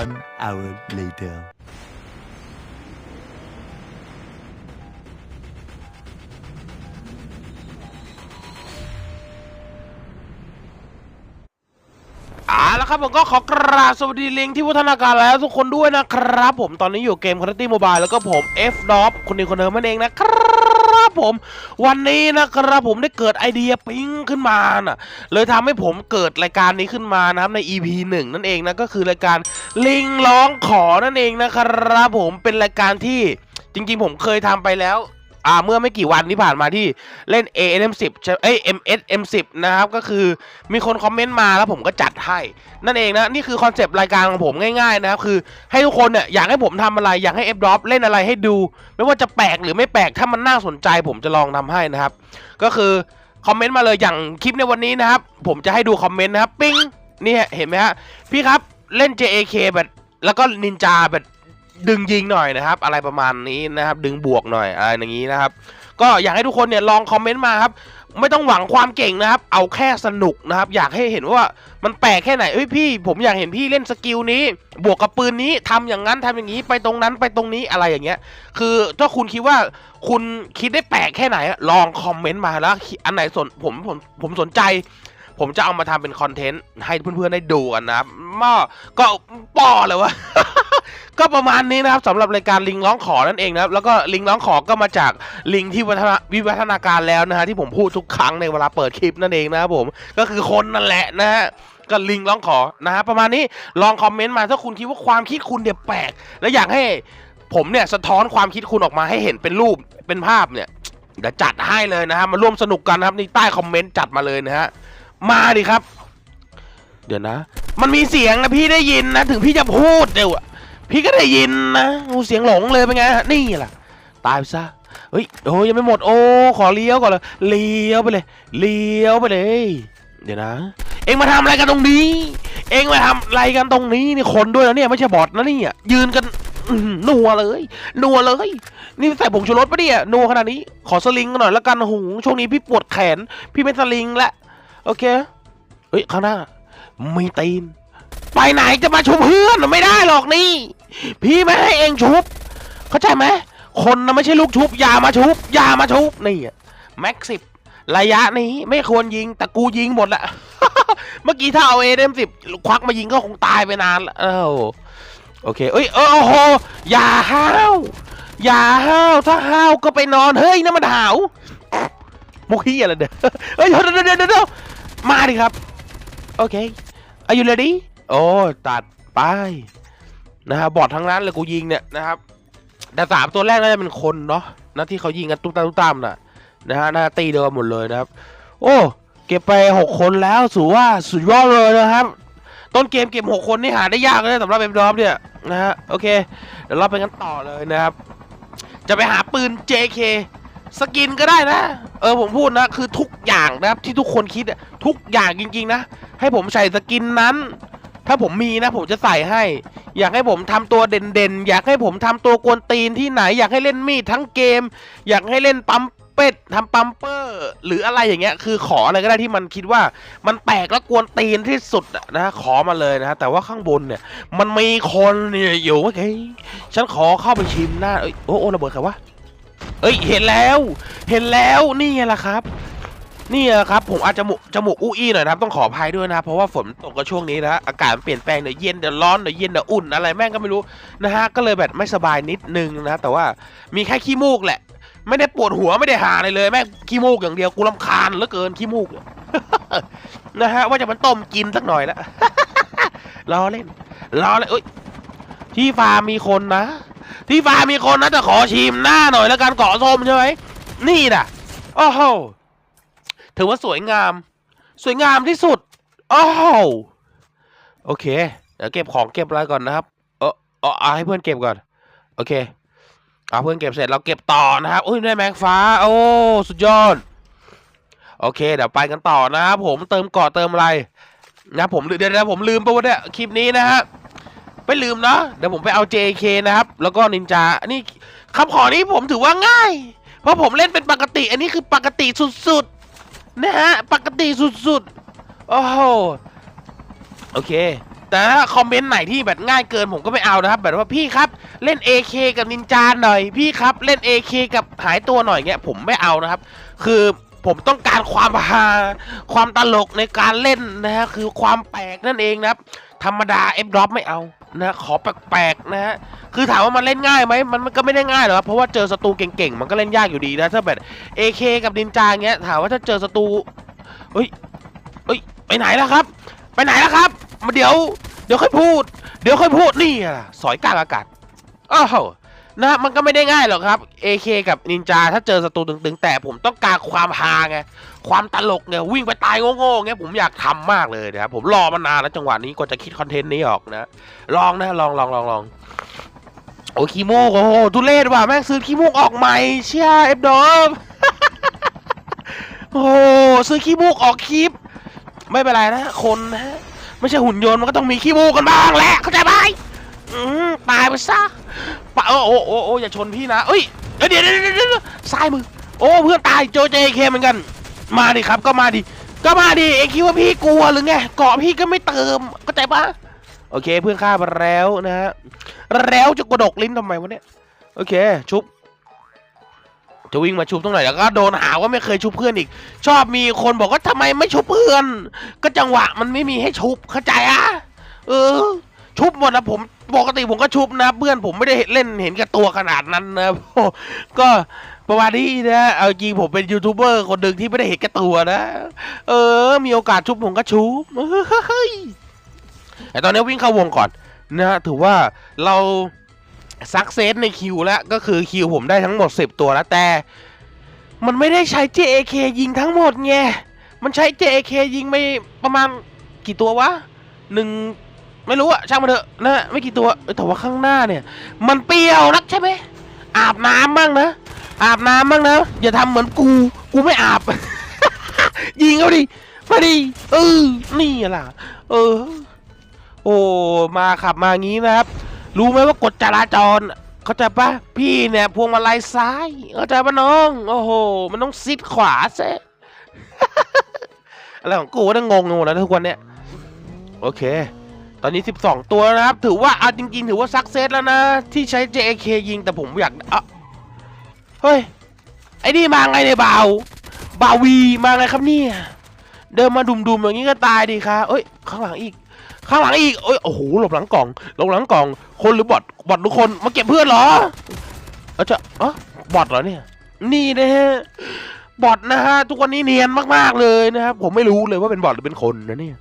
One hour later. อ่าแล้วครับผมก็ขอกราบสวัสดีลิงที่วัฒนาการแล้วทุกคนด้วยนะครับ ผมตอนนี้อยู่เกม Quality Mobile แล้วก็ผม F d o p คนนี้คนเดิมนั่นเองนะครับ ผม วันนี้นะครับผมได้เกิดไอเดียปิ๊งขึ้นมาน่ะเลยทำให้ผมเกิดรายการนี้ขึ้นมานะครับใน EP 1นั่นเองนะก็คือรายการลิงร้องขอนั่นเองนะครับผมเป็นรายการที่จริงๆ ผมเคยทำไปแล้ว อ่าเมื่อไม่กี่วันที่ผ่านมาที่เล่น AM10 ใช่เอ้ย MSM10 นะครับ ก็คือมีคนคอมเมนต์มาแล้วผมก็จัดให้ นั่นเองนะ นี่คือคอนเซปต์รายการของผมง่ายๆนะครับ คือให้ทุกคนเนี่ยอยากให้ผมทำอะไร อยากให้ F Drop เล่นอะไรให้ดู ไม่ว่าจะแปลกหรือไม่แปลกถ้ามันน่าสนใจผมจะลองทำให้นะครับ ก็คือคอมเมนต์มาเลยอย่างคลิปในวันนี้นะครับ ผมจะให้ดูคอมเมนต์นะครับ ปิ้งนี่เห็นไหมฮะพี่ครับเล่น JAK แบบแล้วก็นินจาแบบ ดึงยิงหน่อยนะครับ อะไรประมาณนี้นะครับ ดึงบวกหน่อยอะไรอย่างนี้นะครับ ก็อยากให้ทุกคนเนี่ยลองคอมเมนต์มาครับไม่ต้องหวังความเก่งนะครับ เอาแค่สนุกนะครับ อยากให้เห็นว่ามันแปลกแค่ไหนเอ้ยพี่ ผมอยากเห็นพี่เล่นสกิลนี้ บวกกับปืนนี้ทำอย่างนั้นทำอย่างนี้ไปตรงนั้นไปตรงนี้อะไรอย่างเงี้ย คือถ้าคุณคิดว่าคุณคิดได้แปลกแค่ไหน ลองคอมเมนต์มาแล้ว อันไหนสนผมผมผมสนใจ ผมจะเอามาทำเป็นคอนเทนต์ให้เพื่อนๆได้ดูกันนะครับม่อก็ป้อเลยวะก็ประมาณนี้นะครับสำหรับรายการลิงร้องขอนั่นเองนะครับแล้วก็ลิงร้องขอก็มาจากลิงที่วัฒนาวิวัฒนาการแล้วนะฮะที่ผมพูดทุกครั้งในเวลาเปิดคลิปนั่นเองนะครับผมก็คือคนนั่นแหละนะฮะก็ลิงร้องขอนะฮะประมาณนี้ลองคอมเมนต์มาถ้าคุณคิดว่าความคิดคุณเดี๋ยวแปลก แล้วอยากให้ผมเนี่ยสะท้อนความคิดคุณออกมาให้เห็นเป็นรูปเป็นภาพเนี่ยเดี๋ยวจัดให้เลยนะฮะมาร่วมสนุกกันนะครับนี่ใต้คอมเมนต์จัดมาเลยนะฮะ มาดิครับ เดี๋ยวนะ มันมีเสียงนะพี่ได้ยินนะ ถึงพี่จะพูดเดี๋ยวพี่ก็ได้ยินนะโอ้เสียงหลงเลยเป็นไงนี่แหละตายไปซะเฮ้ยโอ้ยังไม่หมดโอ้ขอเลี้ยวก่อนเลยเลี้ยวไปเลย เลี้ยวไปเลย เดี๋ยวนะ เอ็งมาทำอะไรกันตรงนี้ เอ็งมาทำอะไรกันตรงนี้นี่คนด้วยนะเนี่ยไม่ใช่บอทนะนี่ยยืนกันนัวเลยนัวเลย นี่ใส่ผงชูรสปะเนี่ยนัวขนาดนี้ ขอสลิงหน่อยแล้วกันหูช่วงนี้พี่ปวดแขน พี่เป็นสลิงละ โอเคเฮ้ยข้างหน้ามีตีน ไปไหนจะมาชุบเพื่อนไม่ได้หรอกนี่ พี่ไม่ให้เองชุบ เข้าใจไหมคนนะไม่ใช่ลูกชุบอย่ามาชุบอย่ามาชุบนี่อะแม็กสิบระยะนี้ไม่ควรยิงแต่กูยิงหมดละเมื่อกี้ถ้าเอาเอเดมสิบควักมายิงก็คงตายไปนานละเอ้าโอเคเอ้ยเออโอ้โหอย่าห้าวอย่าห้าวถ้าห้าวก็ไปนอนเฮ้ยนั่นมันหาวมุกเฮียอะไรเด้อเฮ้ยเดี๋ยวเดี๋ยวเดี๋ยวเดี๋ยว มาดิครับ โอเค Are you ready โอ้ตัดไปนะครับบอดทั้งนั้นเลยกูยิงเนี่ยนะครับ แต่สามตัวแรกน่าจะเป็นคนเนาะนะที่เขายิงกันตุ้มตามตุ้มตามน่ะนะฮะหน้าตีเดิมหมดเลยนะครับ โอ้เก็บไปหกคนแล้วถือว่าสุดยอดเลยนะครับต้นเกมเก็บหกคนนี่หาได้ยากเลยสำหรับเอ็มดอฟเนี่ยนะฮะโอเคเดี๋ยวเราไปกันต่อเลยนะครับ จะไปหาปืน JK สกินก็ได้นะ เออผมพูดนะคือทุกอย่างนะครับที่ทุกคนคิดทุกอย่างจริง ๆ นะ ให้ผมใส่สกินนั้น ถ้าผมมีนะ ผมจะใส่ให้ อยากให้ผมทำตัวเด่นๆ อยากให้ผมทำตัวกวนตีนที่ไหน อยากให้เล่นมีดทั้งเกม อยากให้เล่นปั๊มเป็ดทำปั๊มเปอร์ หรืออะไรอย่างเงี้ย คือขออะไรก็ได้ที่มันคิดว่า มันแปลกและกวนตีนที่สุดนะขอมาเลยนะแต่ว่าข้างบนเนี่ย มันมีคนเนี่ยอยู่โอเคฉันขอเข้าไปชิมหน้าโอ้โอ้ระเบิดใครวะ เอ้ยเห็นแล้ว เห็นแล้วนี่ไงล่ะครับ นี่แหละครับ ผมอาจจะจมูกจมูกอู้อี้หน่อยนะครับต้องขออภัยด้วยนะเพราะว่าฝนตกก็ช่วงนี้นะอากาศเปลี่ยนแปลงเดี๋ยวเย็นเดี๋ยวร้อนเดี๋ยวเย็นเดี๋ยวอุ่นอะไรแม่งก็ไม่รู้นะฮะก็เลยแบบไม่สบายนิดนึงนะแต่ว่ามีแค่ขี้มูกแหละ ไม่ได้ปวดหัวไม่ได้หาอะไรเลยแม่งขี้มูกอย่างเดียวกูรำคาญเหลือเกินขี้มูกนะฮะว่าจะมันต้มกินสักหน่อยละรอเล่นรอเลยเอ้ยที่ฟาร์มมีคนนะ ที่ฟ้ามีคนนะแต่ขอชิมหน้าหน่อยแล้วกันเกาะส้มใช่ไหมนี่น่ะโอ้โหถือว่าสวยงาม สวยงามที่สุดโอ้โหโอเค เดี๋ยวเก็บของเก็บอะไรก่อนนะครับเออเออเอาให้เพื่อนเก็บก่อน โอเคเอาเพื่อนเก็บเสร็จเราเก็บต่อนะครับอุ้ยได้แมงฟ้า โอ้สุดยอดโอเค เดี๋ยวไปกันต่อนะครับผมเติมเกาะเติมอะไรนะผมเดี๋ยวเดี๋ยวผมลืมไปว่าเนี่ยคลิปนี้นะฮะ ไม่ลืมนะ เดี๋ยวผมไปเอา JK นะครับ แล้วก็นินจานี่คำขอนี้ผมถือว่าง่าย เพราะผมเล่นเป็นปกติ อันนี้คือปกติสุดๆ นะฮะ ปกติสุดๆ โอ้โห โอเค แต่ถ้าคอมเมนต์ไหนที่แบบง่ายเกินผมก็ไม่เอานะครับ แบบว่าพี่ครับ เล่น AK กับนินจาหน่อย พี่ครับ เล่น AK กับหายตัวหน่อยเงี้ย ผมไม่เอานะครับ คือผมต้องการความฮาความตลกในการเล่นนะฮะ คือความแปลกนั่นเองนะครับ ธรรมดา F drop ไม่เอา นะขอแปลกๆนะฮะคือถามว่ามันเล่นง่ายไหมมันมันก็ไม่ได้ง่ายหรอกครับเพราะว่าเจอศัตรูเก่งๆมันก็เล่นยากอยู่ดีนะถ้าแบบ AK กับนินจาเงี้ยถามว่าถ้าเจอศัตรูเฮ้ยเฮ้ยไปไหนแล้วครับ ไปไหนแล้วครับ มาเดี๋ยว เดี๋ยวค่อยพูด เดี๋ยวค่อยพูดนี่อะสอยกลางอากาศอ้าว นะมันก็ไม่ได้ง่ายหรอกครับ AK กับนินจาถ้าเจอศัตรูตึงๆ แต่ผมต้องการความฮาไงความตลกเนี่ยวิ่งไปตายโง่ๆเงี้ยผมอยากทำมากเลยนะครับผมรอมานานแล้วจังหวะนี้กว่าจะคิดคอนเทนต์นี้ออกนะลองนะลองลองลองลองโอ้คีโมโอ้โหทุเรศว่ะแม่งซื้อคีโมกออกใหม่เชี่ยเอฟดอมโอ้ซื้อขี้มูกออกคลิป ไม่เป็นไรนะ คนนะไม่ใช่หุ่นยนต์มันก็ต้องมีขี้มูกกันบ้างแหละเข้าใจไหมอืมตายไปซะ ปะโอ้โอ้โอ้โอ้อย่าชนพี่นะเอ้ยเดี๋ยวเดี๋ยวเดี๋ยวเดี๋ยวซ้ายมือโอ้เพื่อนตายโจเจเคเหมือนกัน มาดิครับก็มาดิก็มาดิเองคิดว่าพี่กลัวหรือไงเกาะพี่ก็ไม่เติมเข้าใจปะโอเคเพื่อนฆ่ามาแล้วนะฮะแล้วจะกระดกลิ้นทำไมวะเนี่ยโอเคชุบจะวิ่งมาชุบตรงไหนแล้วก็โดนหาว่าไม่เคยชุบเพื่อนอีก ชอบมีคนบอกว่าทำไมไม่ชุบเพื่อน ก็จังหวะมันไม่มีให้ชุบเข้าใจอะเออ ชุบหมดนะผมปกติผมก็ชุบนะ เพื่อนผมไม่ได้เล่นเห็นกับตัวขนาดนั้นนะโอ้ก็ประมาณนี้นะ เอาจริงผมเป็นยูทูบเบอร์คนหนึ่งที่ไม่ได้เห็นกับตัวนะ เออ มีโอกาสชุบผมก็ชุบเฮ้ยแต่ตอนนี้วิ่งเข้าวงก่อนนะฮะถือว่าเราซักเซสในคิวแล้วก็คือคิวผมได้ทั้งหมด 10 ตัวแล้วแต่ มันไม่ได้ใช้ JAK ยิงทั้งหมดไงมันใช้ JAK ยิงไม่ประมาณกี่ตัววะหนึ่ง ไม่รู้อะช่างมันเถอะนะไม่กี่ตัวแต่ว่าข้างหน้าเนี่ย มันเปรี้ยวนักใช่ไหมอาบน้ำบ้างนะอาบน้ำบ้างนะอย่าทำเหมือนกูกูไม่อาบ ยิงเอาดิมาดิเออนี่ล่ะ เออ โอ้มาขับมางี้นะครับ รู้ไหมว่ากฎจราจรเขาใจปะพี่เนี่ยพวงมาลัยซ้ายเขาใจปะน้อง โอ้โห มันต้องซิดขวาเซอะไรของกูนั่งงงหมดแล้วทุกวันเนี่ย โอเค ตอนนี้ 12 ตัวนะครับ ถือว่าอาจริงๆ ถือว่าซักเซสแล้วนะ ที่ใช้ JK ยิงแต่ผมอยากอะเฮ้ย ไอ้นี่มาไงเนี่ยบ่าวบาวีมาไงครับเนี่ยเดินมาดุมๆอย่างนี้ก็ตายดีครับเอ้ย ข้างหลังอีก ข้างหลังอีกเอ้ยโอ้โหหลบหลังกล่องหลบหลังกล่อง คนหรือบอทบอททุกคนมาเก็บเพื่อนเหรอเออจะอ๋อบอทเหรอเนี่ย นี่นะฮะบอทนะฮะทุกวันนี้เนียนมากๆเลยนะครับผมไม่รู้เลยว่าเป็นบอทหรือเป็นคนนะเนี่ย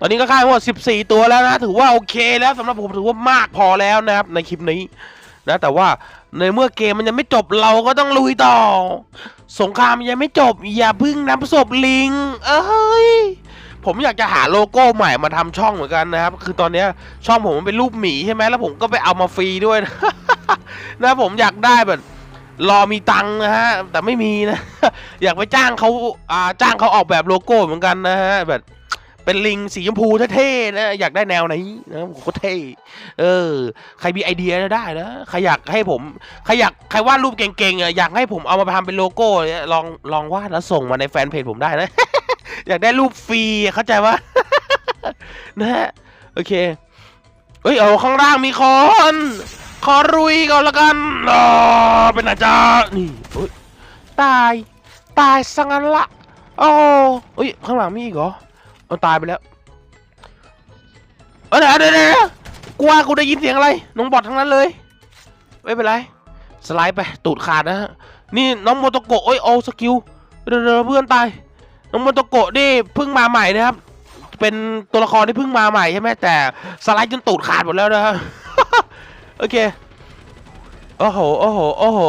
ตอนนี้ก็ค่ายว่า 14 ตัวแล้วนะ ถือว่าโอเคแล้วสำหรับผมถือว่ามากพอแล้วนะครับ ในคลิปนี้นะ แต่ว่าในเมื่อเกมมันยังไม่จบเราก็ต้องลุยต่อ สงครามยังไม่จบ อย่าพึ่งนำศพลิง เอ้ยผมอยากจะหาโลโก้ใหม่มาทำช่องเหมือนกันนะครับ คือตอนนี้ช่องผมมันเป็นรูปหมีใช่ไหมแล้วผมก็ไปเอามาฟรีด้วยนะนะผมอยากได้แบบรอมีตังค์นะฮะ แต่ไม่มีนะ อยากไปจ้างเขาอ่าจ้างเขาออกแบบโลโก้เหมือนกันนะฮะแบบ เป็นลิงสีชมพูเท่ๆนะอยากได้แนวไหนนะโคตรเท่เออ ใครมีไอเดียได้นะใครอยากให้ผมใครอยากใครวาดรูปเก่งๆอะอยากให้ผมเอามาทำเป็นโลโก้เนี่ยลองลองวาดแล้วส่งมาในแฟนเพจผมได้นะ อยากได้รูปฟรีเข้าใจปะนะฮะโอเคเอ้ยเอาข้างล่างมีคอนขอรุยก่อนละกันอ๋อเป็นอาจารย์นี่ตาย ตายสังั้นละโอ้เอ้ยข้างหลังมีอีกเหรอ เอาตายไปแล้วเออเดี๋ยวเดี๋ยวเดี๋ยวกลัวกูได้ยินเสียงอะไรน้องบอดทั้งนั้นเลย ไม่เป็นไร สไลด์ไป ตูดขาดนะฮะ นี่น้องโมโตโกะโอ้ยโอสกิลเดี๋ยวเดี๋ยวเพื่อนตาย น้องโมโตโกะนี่เพิ่งมาใหม่นะครับ เป็นตัวละครที่เพิ่งมาใหม่ใช่ไหมแต่สไลด์จนตูดขาดหมดแล้วนะครับโอเค โอ้โห โอ้โห โอ้โห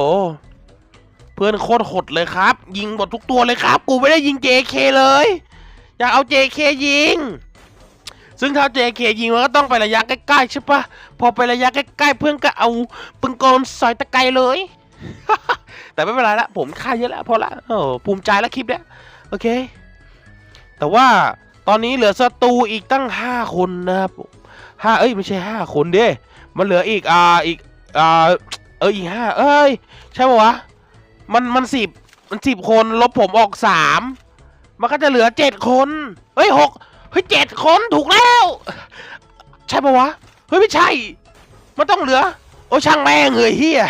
เพื่อนโคตรหดเลยครับ ยิงหมดทุกตัวเลยครับ กูไม่ได้ยิง JK เลย อยากเอา JK ยิง ซึ่งถ้า JK ยิงมันก็ต้องไประยะใกล้ๆใช่ปะพอไประยะใกล้ๆเพื่อนก็เอาปืนกลสอยตะไกรเลย แต่ไม่เป็นไรละผมฆ่าเยอะแล้วพอละโอ้ภูมิใจแล้วคลิปเนี้ยโอเค แต่ว่าตอนนี้เหลือศัตรูอีกตั้งห้าคนนะครับห้าเอ้ยไม่ใช่ห้าคนเด้มันเหลืออีกอ่าอีกอ่าเอออีกห้าเอ้ย ใช่ปะวะ มันมันสิบมันสิบคนลบผมออกสาม มันก็จะเหลือเจ็ดคน เฮ้ยหกเฮ้ยเจ็ดคนถูกแล้ว ใช่ปะวะ เฮ้ยไม่ใช่ มันต้องเหลือ โอ้ช่างแม่งเลยเฮีย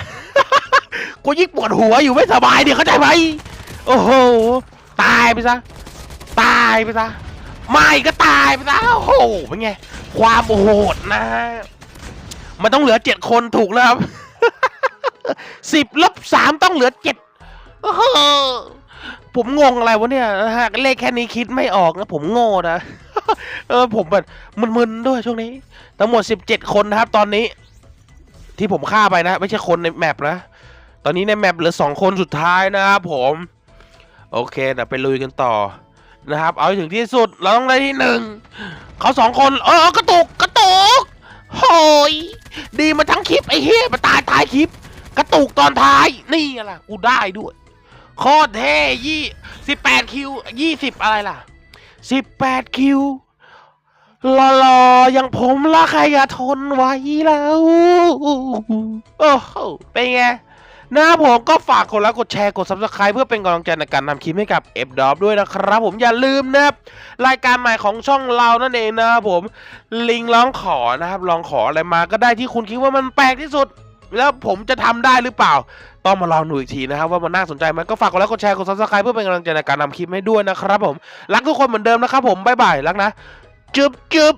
กูยิ่งปวดหัวอยู่ไม่สบายเดี๋ยวเข้าใจไหมโอ้โห ตายไปซะ ตายไปซะ ไม่ก็ตายไปซะ โอ้โห เป็นไง ความโหดนะ มันต้องเหลือเจ็ดคนถูกแล้วครับสิบลบสามต้องเหลือเจ็ดโอ้โห ผมงงอะไรวะเนี่ยนะฮะเลขแค่นี้คิดไม่ออกนะผมโง่นะ เออผมแบบมึนๆด้วยช่วงนี้ ทั้งหมดสิบเจ็ดคนนะครับ ตอนนี้ ที่ผมฆ่าไปนะ ไม่ใช่คนในแมปนะ ตอนนี้ในแมปเหลือสองคนสุดท้ายนะครับผม โอเคเดี๋ยวไปลุยกันต่อนะครับ เอาให้ถึงที่สุด เราต้องได้ที่หนึ่ง เขาสองคน เออกระตุกกระตุกโหยดีมาทั้งคลิปไอ้เฮียมาตายตายคลิป กระตุกตอนท้าย นี่ไงล่ะกูได้ด้วย โคตรเท่ยี่สิบแปดคิวยี่สิบอะไรล่ะสิบแปดคิวหล่อๆอย่างผมละใครจะทนไหวแล้ว โอ้โหเป็นไงนะครับผมก็ฝากกดไลค์กดแชร์กด subscribe เพื่อเป็นกำลังใจในการทำคลิปให้กับ f d o p ด้วยนะครับ ผมอย่าลืมนะครับรายการใหม่ของช่องเรานั่นเองนะครับผมลิงร้องขอนะครับลองขออะไรมาก็ได้ที่คุณคิดว่ามันแปลกที่สุด แล้วผมจะทำได้หรือเปล่า ต้องมาลองดูอีกทีนะครับว่ามันน่าสนใจไหมก็ฝากกดไลค์กดแชร์กดซับสไครป์เพื่อเป็นกำลังใจในการทำคลิปให้ด้วยนะครับผมรักทุกคนเหมือนเดิมนะครับผมบ๊ายบายรักนะจุ๊บจุ๊บ